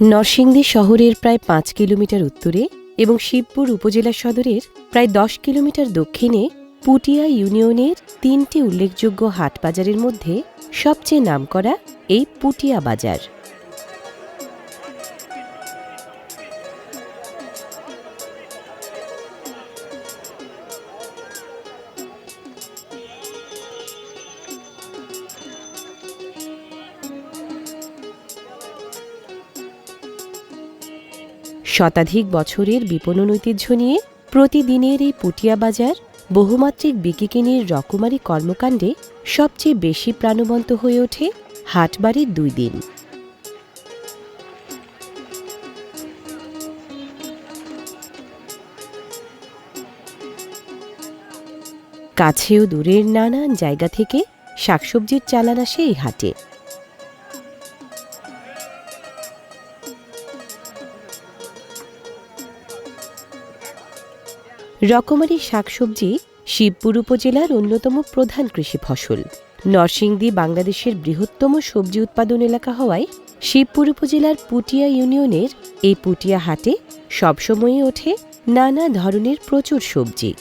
নরসিংদী শহরের প্রায় পাঁচ কিলোমিটার উত্তরে এবং শিবপুর উপজেলা সদরের প্রায় দশ কিলোমিটার দক্ষিণে পুটিয়া ইউনিয়নের তিনটি উল্লেখযোগ্য হাট বাজারের মধ্যে সবচেয়ে নামকরা এই পুটিয়া বাজার। শতাধিক বছরের বিপণন ঐতিহ্য নিয়ে প্রতিদিনের এই পুটিয়া বাজার, বহুমাত্রিক বিকিকিনির রকমারি কর্মকাণ্ডে সবচেয়ে বেশি প্রাণবন্ত হয়ে ওঠে হাটবাড়ির দুই দিন। কাছেও দূরের নানান জায়গা থেকে শাকসবজির চালান আসে এই হাটে। রকমারি শাকসবজি শিবপুর উপজেলার অন্যতম প্রধান কৃষি ফসল। নরসিংদী বাংলাদেশের বৃহত্তম সবজি উৎপাদন এলাকা হওয়ায় শিবপুর উপজেলার পুটিয়া ইউনিয়নের এই পুটিয়া হাটে সবসময়ই ওঠে নানা ধরনের প্রচুর সবজি।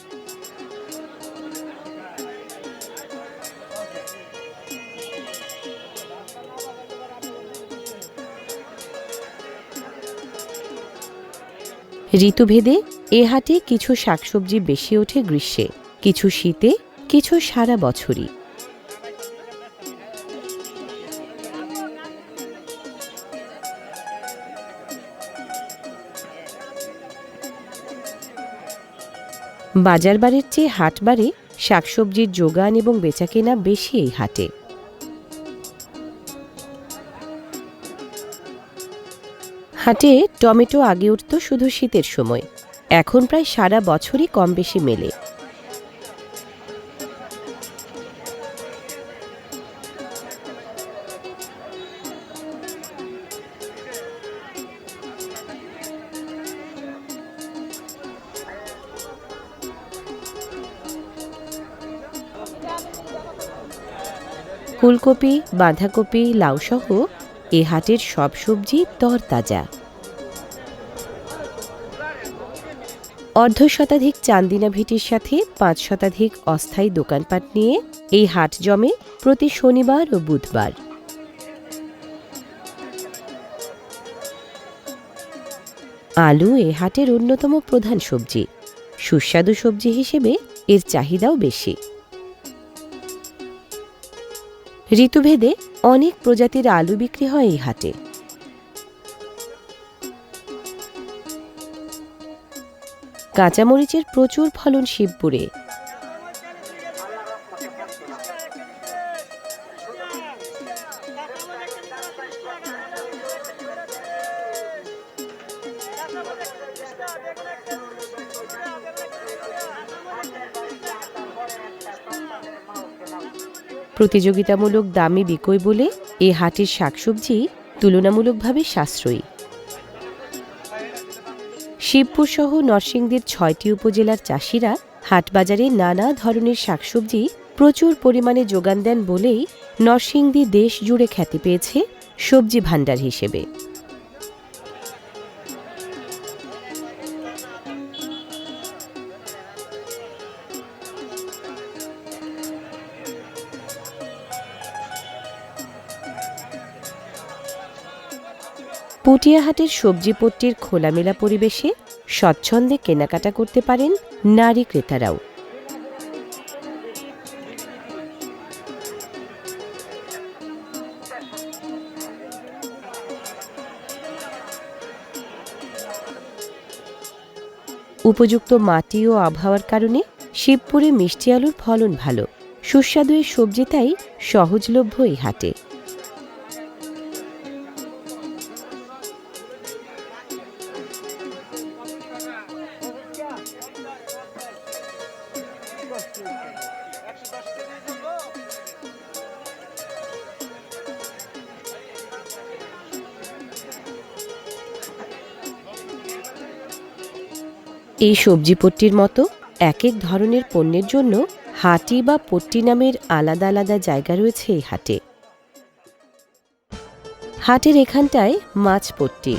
ঋতুভেদে এ হাটে কিছু শাকসবজি বেশি ওঠে গ্রীষ্মে, কিছু শীতে, কিছু সারা বছরই। বাজারবারের চেয়ে হাটবারে শাকসবজির যোগান এবং বেচাকেনা বেশি এই হাটে। হাটে টমেটো আগে উঠত শুধু শীতের সময়। এখন প্রায় সারা বছরই কম বেশি মেলে। ফুলকপি, বাঁধাকপি, লাউসহ এ হাটের সব সবজি তরতাজা। অর্ধ শতাধিক চান্দিনা ভিটির সাথে পাঁচ শতাধিক অস্থায়ী দোকানপাট নিয়ে এই হাট জমে প্রতি শনিবার ও বুধবার। আলু এ হাটের অন্যতম প্রধান সবজি। সুস্বাদু সবজি হিসেবে এর চাহিদাও বেশি। ঋতুভেদে অনেক প্রজাতির আলু বিক্রি হয় এই হাটে। কাঁচামরিচের প্রচুর ফলন শিবপুরে। প্রতিযোগিতামূলক দামে বিকোয় বলে এ হাটের শাকসবজি তুলনামূলকভাবে সাশ্রয়ী। শিবপুর সহ নরসিংদীর ছয়টি উপজেলার চাষিরা হাটবাজারে নানা ধরনের শাকসবজি প্রচুর পরিমাণে যোগান দেন বলেই নরসিংদী দেশ জুড়ে খ্যাতি পেয়েছে সবজি ভাণ্ডার হিসেবে। পুটিয়াহাটের সবজিপট্টির খোলামেলা পরিবেশে স্বচ্ছন্দে কেনাকাটা করতে পারেন নারী ক্রেতারাও। উপযুক্ত মাটি ও আবহাওয়ার কারণে শিবপুরে মিষ্টি আলুর ফলন ভালো। সুস্বাদু সবজি তাই সহজলভ্য এই হাটে। এই সবজি পট্টির মতো এক এক ধরনের পণ্যের জন্য হাটি বা পট্টি নামের আলাদা আলাদা জায়গা রয়েছে এই হাটে। হাটের এখানটায় মাছ পট্টি।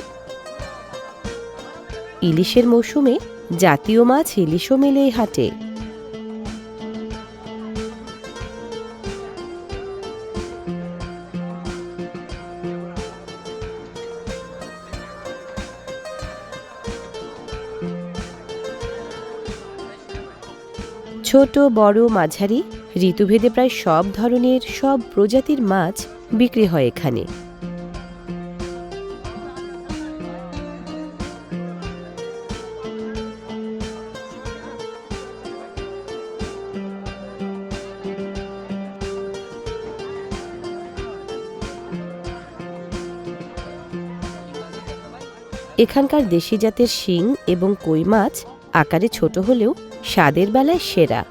ইলিশের মৌসুমে জাতীয় মাছ ইলিশও মেলে এই হাটে। ছোট, বড়, মাঝারি, ঋতুভেদে প্রায় সব ধরনের, সব প্রজাতির মাছ বিক্রি হয় এখানে। এখানকার দেশি জাতের শিং এবং কই মাছ আকারে ছোট হলেও স্বাদের বেলায় সেরা।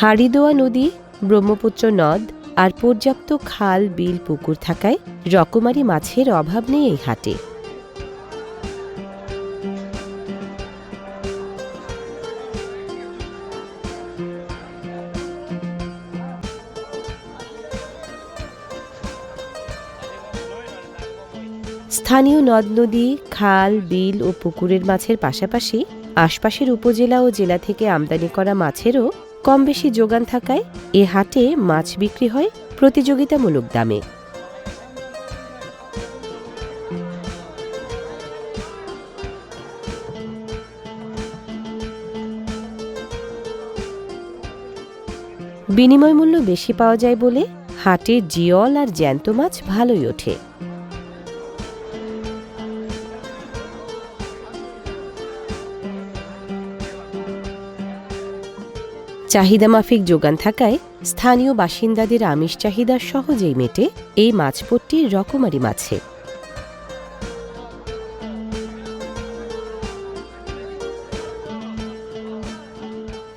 হাড়িদোয়া নদী, ব্রহ্মপুত্র নদ আর পর্যাপ্ত খাল, বিল, পুকুর থাকায় রকমারি মাছের অভাব নেই এই হাটে। স্থানীয় নদ নদী, খাল, বিল ও পুকুরের মাছের পাশাপাশি আশপাশের উপজেলা ও জেলা থেকে আমদানি করা মাছেরও কম বেশি যোগান থাকায় এ হাটে মাছ বিক্রি হয় প্রতিযোগিতামূলক দামে। বিনিময় মূল্য বেশি পাওয়া যায় বলে হাটে জিয়ল আর জ্যান্ত মাছ ভালোই ওঠে। চাহিদা মাফিক যোগান থাকায় স্থানীয় বাসিন্দাদের আমিষ চাহিদা সহজেই মেটে এই মাছপট্টির রকমারি মাছে।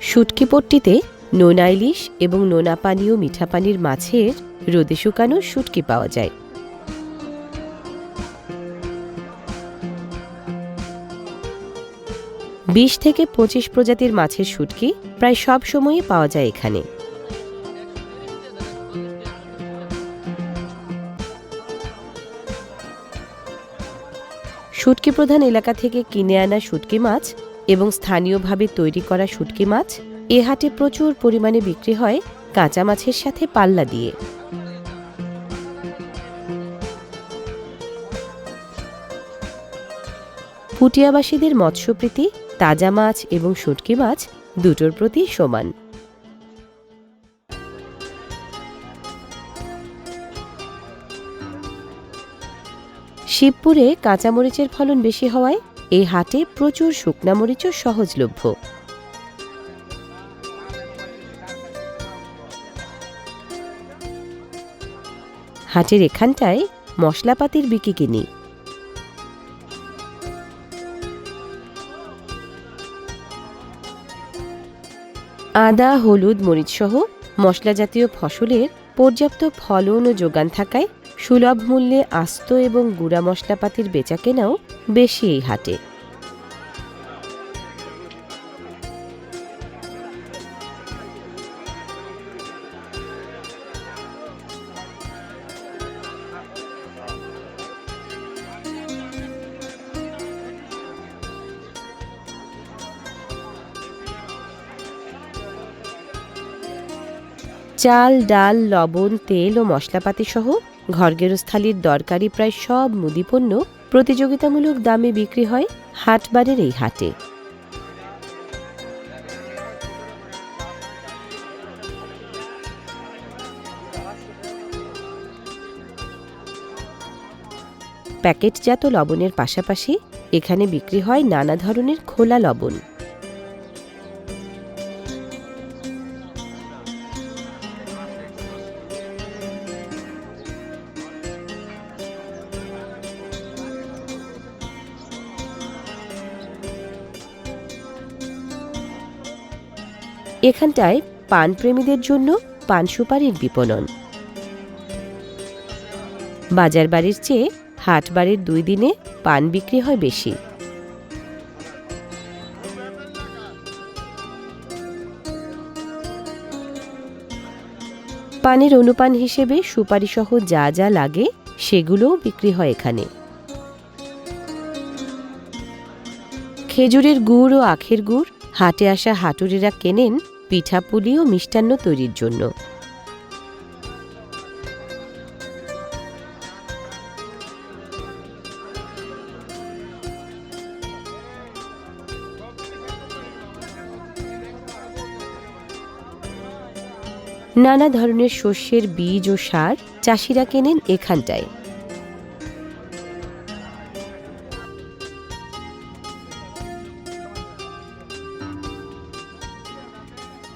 শুটকি পট্টিতে নোনা ইলিশ এবং নোনা পানি ও মিঠা পানির মাছের রোদে শুকানো শুটকি পাওয়া যায়। বিশ থেকে পঁচিশ প্রজাতির মাছের শুটকি প্রায় সব সময়ই পাওয়া যায় এখানে। শুটকি প্রধান এলাকা থেকে কিনে আনা শুটকি মাছ এবং স্থানীয়ভাবে তৈরি করা শুটকি মাছ এ হাটে প্রচুর পরিমাণে বিক্রি হয় কাঁচা মাছের সাথে পাল্লা দিয়ে। পুটিয়াবাসীদের মৎস্যপ্রীতি তাজা মাছ এবং শুটকি মাছ দুটোর প্রতি সমান। শিবপুরে কাঁচামরিচের ফলন বেশি হওয়ায় এই হাটে প্রচুর শুকনা মরিচও সহজলভ্য। হাটের এখানটায় মশলাপাতির বিকিকিনি আদা, হলুদ মরিচ সহ মশলা জাতীয় ফসলের পর্যাপ্ত ফলন ও যোগান থাকায় সুলভ মূল্যে আস্ত এবং গুঁড়া মশলাপাতির বেচাকেনাও বেশি এই হাটে। চাল, ডাল, লবণ, তেল ও মশলাপাতি সহ ঘরগেরস্থালির দরকারি প্রায় সব মুদিপণ্য প্রতিযোগিতামূলক দামে বিক্রি হয় হাটবারের এই হাটে। প্যাকেটজাত লবণের পাশাপাশি এখানে বিক্রি হয় নানা ধরনের খোলা লবণ। এখানটায় পানপ্রেমীদের জন্য পান সুপারির বিপণন। বাজার বাড়ির চেয়ে হাট বাড়ির দুই দিনে পান বিক্রি হয় বেশি। পানের অনুপান হিসেবে সুপারি সহ যা যা লাগে সেগুলোও বিক্রি হয় এখানে। খেজুরের গুড় ও আখের গুড় হাটে আসা হাটুরিরা কেনেন পিঠাপুলি ও মিষ্টান্ন তৈরির জন্য। নানা ধরনের শস্যের বীজ ও সার চাষিরা কেনেন এখানটায়।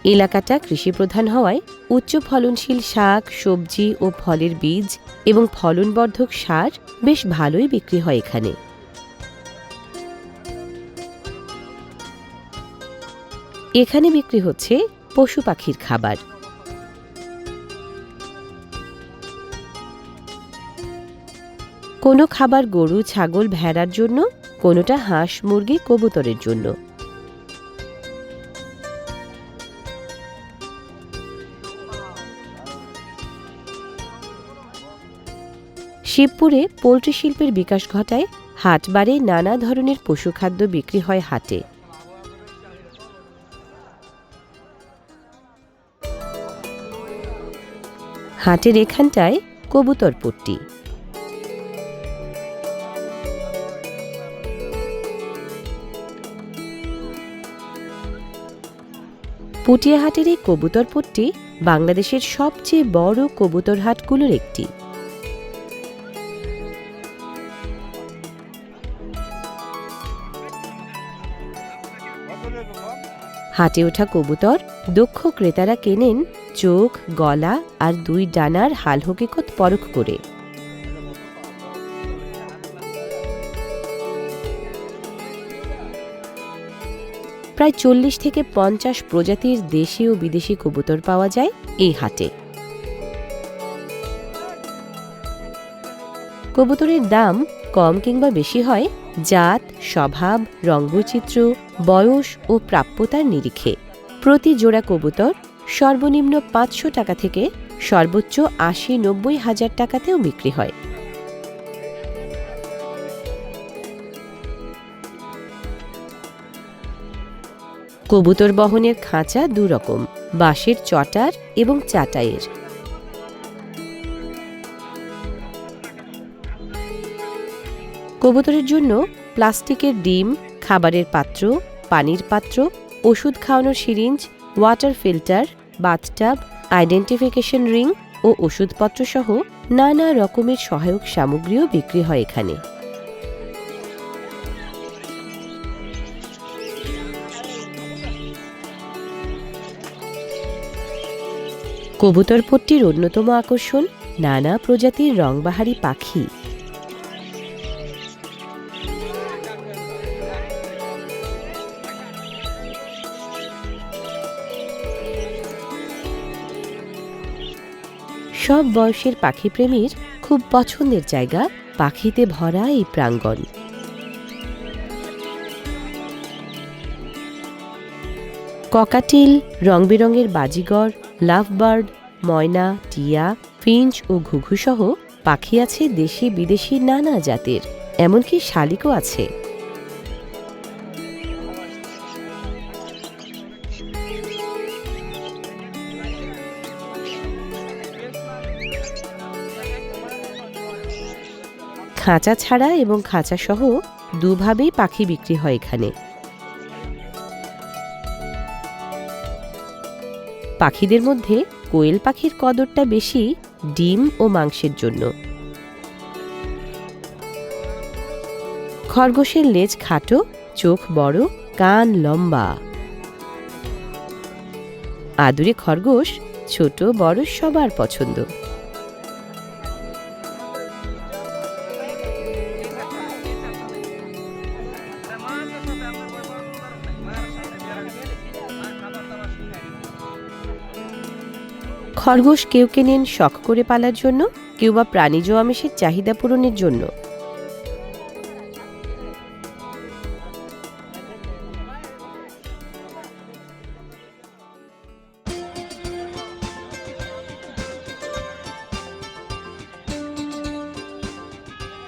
এলাকাটা কৃষিপ্রধান হওয়ায় উচ্চ ফলনশীল শাক, সবজি ও ফলের বীজ এবং ফলনবর্ধক সার বেশ ভালোই বিক্রি হয় এখানে। এখানে বিক্রি হচ্ছে পশু পাখির খাবার। কোনো খাবার গরু, ছাগল ভেড়ার জন্য, কোনোটা হাঁস, মুরগি, কবুতরের জন্য। শিবপুরে পোলট্রি শিল্পের বিকাশ ঘটায়, হাট বারে নানা ধরনের পশুখাদ্য বিক্রি হয় হাটে। হাটের এখানটায় কবুতর পট্টি। পুটিয়াহাটের এই কবুতর পট্টি বাংলাদেশের সবচেয়ে বড় কবুতর হাটগুলোর একটি। হাটে ওঠা কবুতর দক্ষ ক্রেতারা কেনেন চোখ, গলা আর দুই ডানার হাল হকিকত পরখ করে। প্রায় চল্লিশ থেকে পঞ্চাশ প্রজাতির দেশি ও বিদেশি কবুতর পাওয়া যায় এই হাটে। কবুতরের দাম কম কিংবা বেশি হয়, জাত, স্বভাব, রঙ্গচিত্র, বয়স ও প্রাপ্যতার নিরিখে। প্রতি জোড়া কবুতর সর্বনিম্ন পাঁচশো টাকা থেকে সর্বোচ্চ আশি নব্বই হাজার টাকাতেও বিক্রি হয়। কবুতর বহনের খাঁচা দুরকম, বাঁশের চটার এবং চাটাইয়ের। কবুতরের জন্য প্লাস্টিকের ডিম, খাবারের পাত্র, পানির পাত্র, ওষুধ খাওয়ানোর syringe, water filter, bathtub, identification ring ও ওষুধপত্র সহ নানা রকমের সহায়ক সামগ্রীও বিক্রি হয় এখানে। কবুতরপট্টির অন্যতম আকর্ষণ নানা প্রজাতির রংবাহারি পাখি। সব বয়সের পাখিপ্রেমীর খুব পছন্দের জায়গা পাখিতে ভরা এই প্রাঙ্গণ। ককাটিল, রংবেরঙের বাজিগর লাভবার্ড ময়না, টিয়া, ফিঞ্চ ও ঘুঘু সহ পাখি আছে দেশি বিদেশি নানা জাতের, এমনকি শালিকও আছে। খাঁচা ছাড়া এবং খাঁচা সহ দুভাবেই পাখি বিক্রি হয় এখানে। পাখিদের মধ্যে কোয়েল পাখির কদরটা বেশি ডিম ও মাংসের জন্য। খরগোশের লেজ খাটো, চোখ বড়, কান লম্বা। আদুরে খরগোশ ছোট, বড় সবার পছন্দ। খরগোশ কেউ কেনেন শখ করে পালার জন্য কেউ বা প্রাণীজ আমিষের চাহিদা পূরণের জন্য।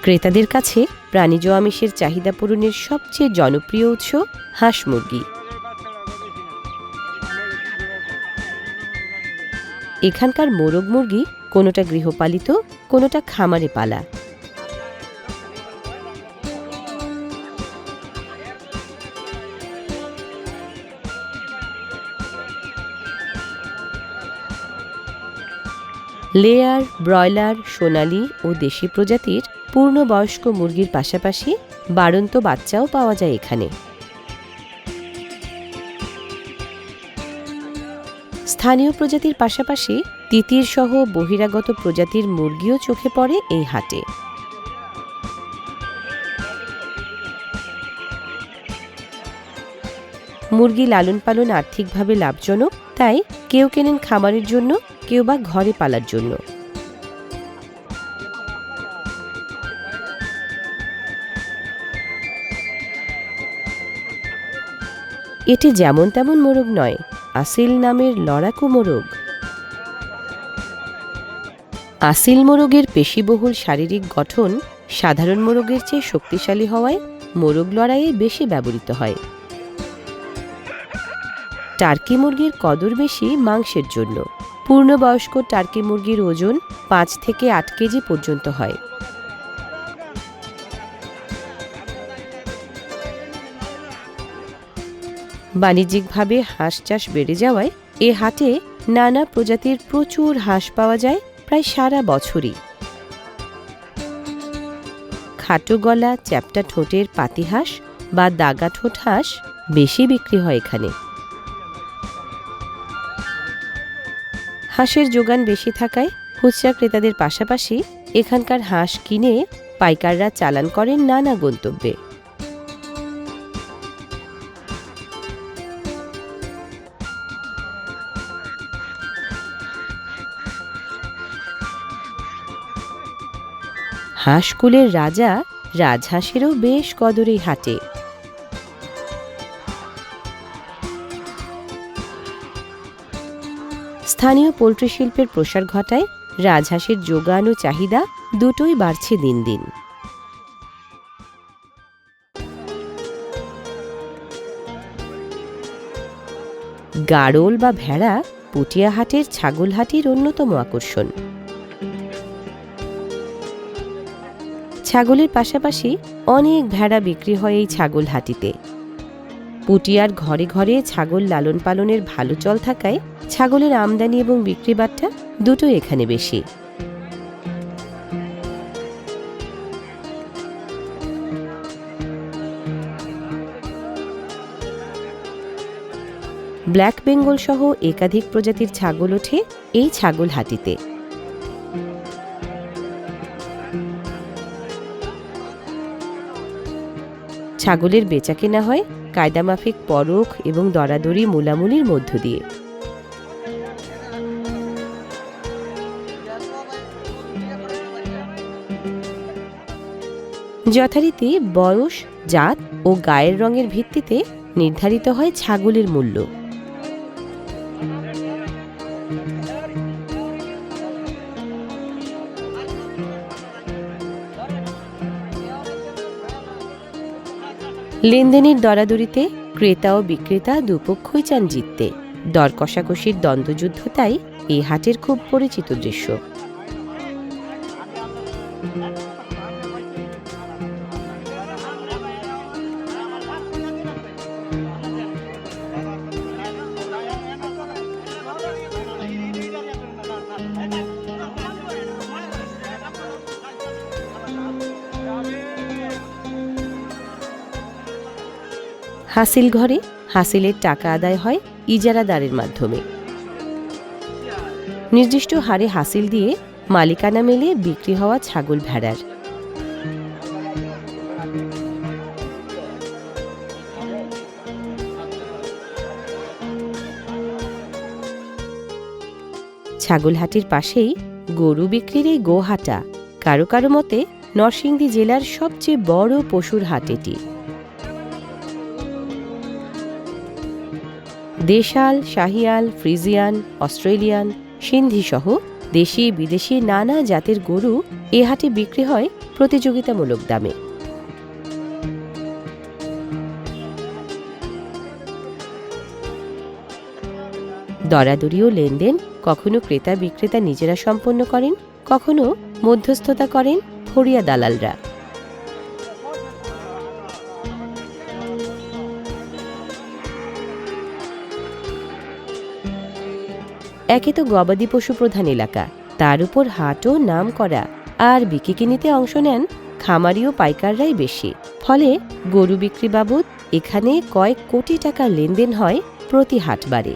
ক্রেতাদের কাছে প্রাণীজ আমিষের চাহিদা পূরণের সবচেয়ে জনপ্রিয় উৎস হাঁস মুরগি। এখানকার মোরগ মুরগি কোনোটা গৃহপালিত, কোনোটা খামারে পালা। লেয়ার, ব্রয়লার, সোনালী ও দেশি প্রজাতির পূর্ণবয়স্ক মুরগির পাশাপাশি বাড়ন্ত বাচ্চাও পাওয়া যায় এখানে। স্থানীয় প্রজাতির পাশাপাশি তিতির সহ বহিরাগত প্রজাতির মুরগিও চোখে পড়ে এই হাটে। মুরগি লালন পালন আর্থিকভাবে লাভজনক, তাই কেউ কেনেন খামারের জন্য, কেউ বা ঘরে পালার জন্য। এটি যেমন তেমন মোরগ নয় আসিল নামের লড়াকু মোরগ। আসিল মোরগের পেশিবহুল শারীরিক গঠন সাধারণ মোরগের চেয়ে শক্তিশালী হওয়ায় মোরগ লড়াইয়ে বেশি ব্যবহৃত হয়। টার্কি মুরগির কদর বেশি মাংসের জন্য। পূর্ণবয়স্ক টার্কি মুরগির ওজন পাঁচ থেকে আট কেজি পর্যন্ত হয়। বাণিজ্যিকভাবে হাঁস চাষ বেড়ে যাওয়ায় এ হাটে নানা প্রজাতির প্রচুর হাঁস পাওয়া যায় প্রায় সারা বছরই। খাটো গলা, চ্যাপ্টা ঠোঁটের পাতিহাঁস বা দাগা ঠোঁট হাঁস বেশি বিক্রি হয় এখানে। হাঁসের যোগান বেশি থাকায় খুচরা ক্রেতাদের পাশাপাশি এখানকার হাঁস কিনে পাইকাররা চালান করেন নানা গন্তব্যে। হাঁসকুলের রাজা রাজহাঁসেরও বেশ কদরে হাটে। স্থানীয় পোলট্রি শিল্পের প্রসার ঘটায় রাজহাঁসের যোগান ও চাহিদা দুটোই বাড়ছে দিন দিন। গাড়ল বা ভেড়া পুটিয়াহাটের ছাগলহাটির অন্যতম আকর্ষণ। ছাগলের পাশাপাশি অনেক ভেড়া বিক্রি হয় এই ছাগল হাটিতে। পুটিয়ার ঘরে ঘরে ছাগল লালন পালনের ভালো চল থাকায় ছাগলের আমদানি এবং বিক্রি বাট্টা দুটোই এখানে বেশি। ব্ল্যাক বেঙ্গল সহ একাধিক প্রজাতির ছাগল ওঠে এই ছাগল হাটিতে। ছাগলের বেচা কেনা হয়, কায়দামাফিক পরখ এবং দরাদরি মোলামুলির মধ্য দিয়ে। যথারীতি বয়স, জাত ও গায়ের রঙের ভিত্তিতে নির্ধারিত হয় ছাগলের মূল্য। লেনদেনের দরাদরিতে ক্রেতা ও বিক্রেতা দুপক্ষই চান জিততে। দর কষাকষির দ্বন্দ্বযুদ্ধ তাই এই হাটের খুব পরিচিত দৃশ্য। হাসিল ঘরে হাসিলের টাকা আদায় হয় ইজারাদারের মাধ্যমে। নির্দিষ্ট হারে হাসিল দিয়ে মালিকানা মেলে বিক্রি হওয়া ছাগল ভেড়ার। ছাগলহাটির পাশেই গরু বিক্রির এই গোহাটা কারও কারও মতে নরসিংদী জেলার সবচেয়ে বড় পশুর হাট এটি। দেশাল, শাহিয়াল, ফ্রিজিয়ান, অস্ট্রেলিয়ান সিন্ধি সহ দেশি বিদেশি নানা জাতের গরু এ হাটে বিক্রি হয় প্রতিযোগিতামূলক দামে। দরাদরি ও লেনদেন কখনো ক্রেতা বিক্রেতা নিজেরা সম্পন্ন করেন, কখনো মধ্যস্থতা করেন ফরিয়া দালালরা। একে তো গবাদি পশু প্রধান এলাকা। তার উপর হাটও নাম করা আর বিকিকিনিতে অংশ নেন খামারি ও পাইকাররাই বেশি। ফলে গরু বিক্রি বাবদ এখানে কয়েক কোটি টাকার লেনদেন হয় প্রতি হাটবারে।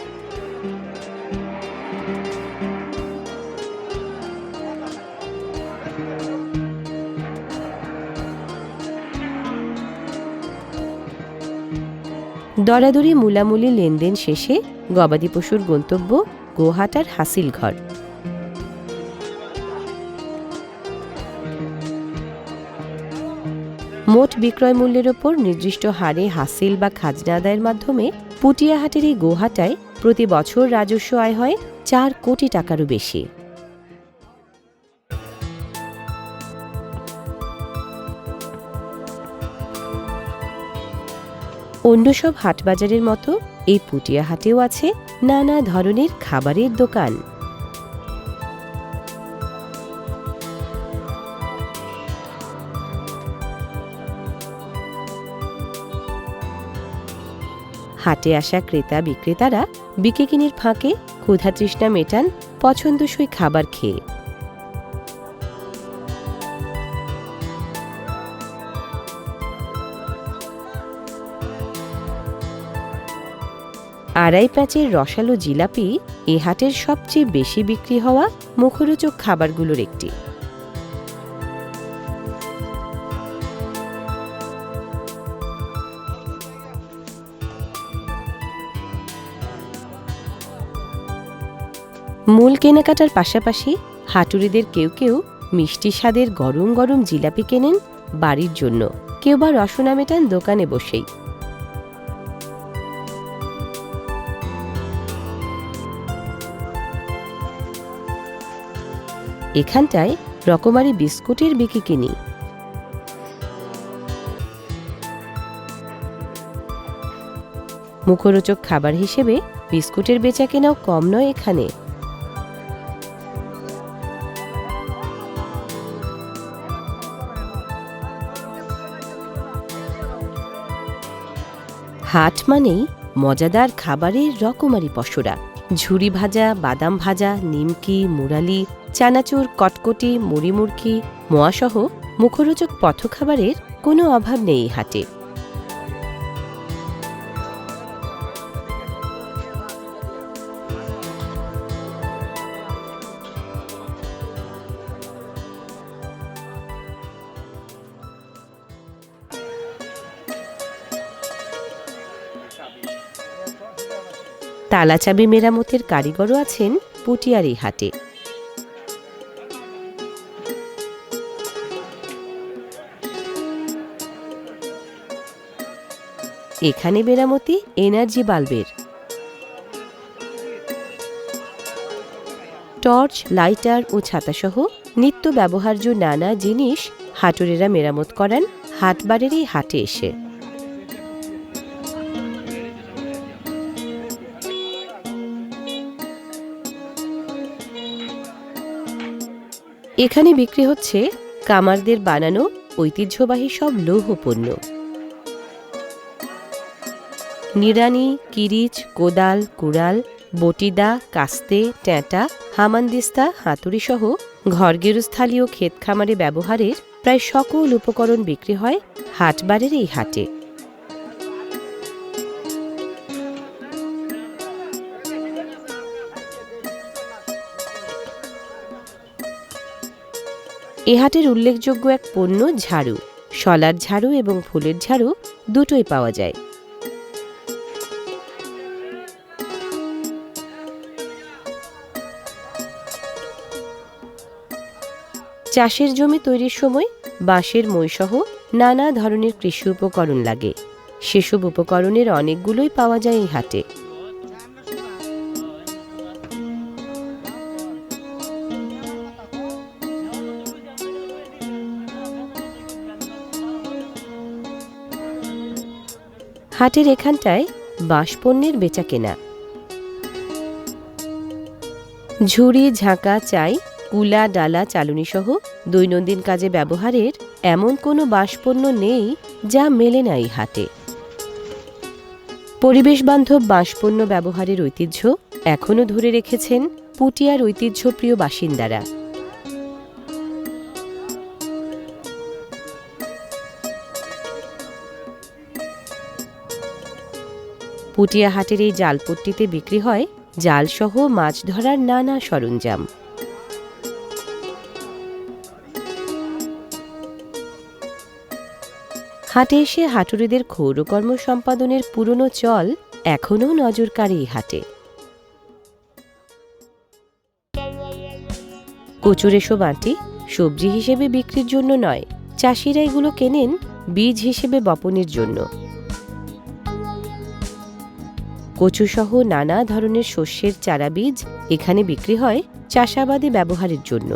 দরাদরি মুলামুলি লেনদেন শেষে গবাদি পশুর গন্তব্য গোহাটার হাসিল ঘর। মোট বিক্রয় মূল্যের ওপর নির্দিষ্ট হারে হাসিল বা খাজনা আদায়ের মাধ্যমে পুটিয়াহাটের এই গোহাটায় প্রতি বছর রাজস্ব আয় হয় চার কোটি টাকারও বেশি। অন্য সব হাটবাজারের মতো এই পুটিয়া হাটেও আছে নানা ধরনের খাবারের দোকান। হাটে আসা ক্রেতা বিক্রেতারা বিকেকিনির ফাঁকে ক্ষুধা তৃষ্ণা মেটান পছন্দসই খাবার খেয়ে। আড়াই প্যাচের রসালো জিলাপি এ হাটের সবচেয়ে বেশি বিক্রি হওয়া মুখরোচক খাবারগুলোর একটি। মূল কেনাকাটার পাশাপাশি হাটুরিদের কেউ কেউ মিষ্টি স্বাদের গরম গরম জিলাপি কেনেন বাড়ির জন্য। কেউ বা রসনা মেটান দোকানে বসেই। এখানটায় রকমারি বিস্কুটের বিকি কিনি। মুখরোচক খাবার হিসেবে বিস্কুটের বেচা কেনাও কম নয় এখানে। হাট মানেই মজাদার খাবারের রকমারি পসরা। ঝুরি ভাজা, বাদাম ভাজা, নিমকি, মুরালি চানাচুর, কটকটি, মুড়িমুড়কি, মোয়াসহ মুখরোচক পথখাবারের কোনো অভাব নেই হাটে। তালাচাবি মেরামতের কারিগরও আছেন পুটিয়ারি হাটে। এখানে মেরামতি এনার্জি বাল্বের। টর্চ, লাইটার ও ছাতাসহ নিত্য ব্যবহার্য নানা জিনিস হাটুরেরা মেরামত করান হাটবারের এই হাটে এসে। এখানে বিক্রি হচ্ছে কামারদের বানানো ঐতিহ্যবাহী সব লৌহ পণ্য নিড়ানি, কিরিচ, কোদাল, কুড়াল, বটিদা, কাস্তে, ট্যাঁটা, হামানদিস্তা হাতুড়ি সহ ঘরগেরস্থালীয় ক্ষেত খামারে ব্যবহারের প্রায় সকল উপকরণ বিক্রি হয় হাটবারের এই হাটে। এ হাটের উল্লেখযোগ্য এক পণ্য ঝাড়ু। শলার ঝাড়ু এবং ফুলের ঝাড়ু দুটোই পাওয়া যায়। চাষের জমি তৈরির সময় বাঁশের মইসহ নানা ধরনের কৃষি উপকরণ লাগে। সেসব উপকরণের অনেকগুলোই পাওয়া যায় এই হাটে। হাটের এখানটায় বাঁশপণ্যের বেচা কেনা। ঝুড়ি, ঝাঁকা, চাই, কুলা, ডালা, চালুনিসহ দৈনন্দিন কাজে ব্যবহারের এমন কোনো বাঁশপণ্য নেই যা মেলে না এই হাটে পরিবেশ বান্ধব বাঁশপণ্য ব্যবহারের ঐতিহ্য এখনও ধরে রেখেছেন পুটিয়ার ঐতিহ্যপ্রিয় বাসিন্দারা। পুটিয়া হাটের এই জালপট্টিতে বিক্রি হয় জালসহ মাছ ধরার নানা সরঞ্জাম। হাটে এসে হাটুরিদের ক্ষৌরকর্ম সম্পাদনের পুরনো চল এখনও নজর কাড়ে এই হাটে। কচুর এসব আঁটি সবজি হিসেবে বিক্রির জন্য নয়, চাষিরা এগুলো কেনেন বীজ হিসেবে বপনের জন্য। কচুসহ নানা ধরনের শস্যের চারা বীজ এখানে বিক্রি হয় চাষাবাদে ব্যবহারের জন্য।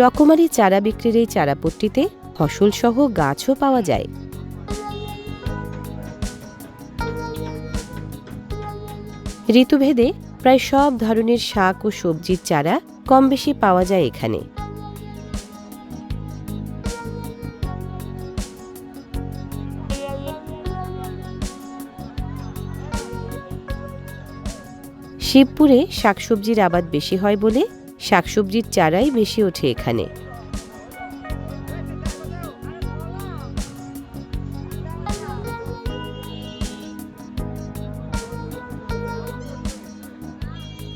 রকমারি চারা বিক্রির এই চারাপট্টিতে ফসলসহ গাছও পাওয়া যায়। ঋতুভেদে প্রায় সব ধরনের শাক ও সবজির চারা কম বেশি পাওয়া যায় এখানে। শিবপুরে শাকসবজির আবাদ বেশি হয় বলে শাকসবজির চারাই বেশি ওঠে এখানে।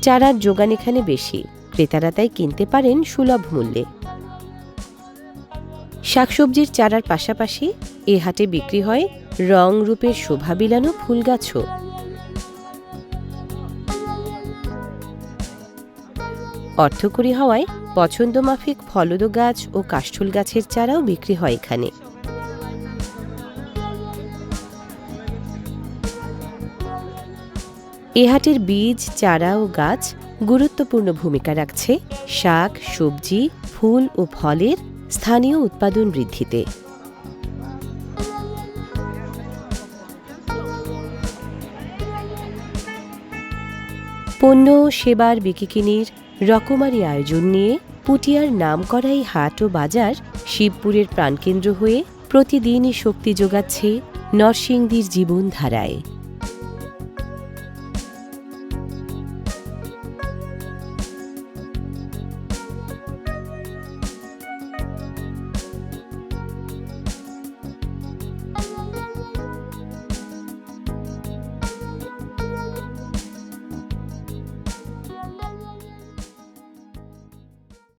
চারার যোগান এখানে বেশি, ক্রেতারা তাই কিনতে পারেন সুলভ মূল্যে। শাকসবজির চারার পাশাপাশি এ হাটে বিক্রি হয় রং রূপের শোভা বিলানো ফুল গাছও অর্থকরী হওয়ায় পছন্দমাফিক ফলদ গাছ ও কাষ্ঠল গাছের চারাও বিক্রি হয় এখানে। এ হাটের বীজ, চারা ও গাছ গুরুত্বপূর্ণ ভূমিকা রাখছে শাক, সবজি, ফুল ও ফলের স্থানীয় উৎপাদন বৃদ্ধিতে। পণ্য, সেবার বিকিকিনির রকমারি আয়োজন নিয়ে পুটিয়ার নামকরা এই হাট ও বাজার শিবপুরের প্রাণকেন্দ্র হয়ে প্রতিদিনই শক্তি যোগাচ্ছে নরসিংদীর জীবনধারায়।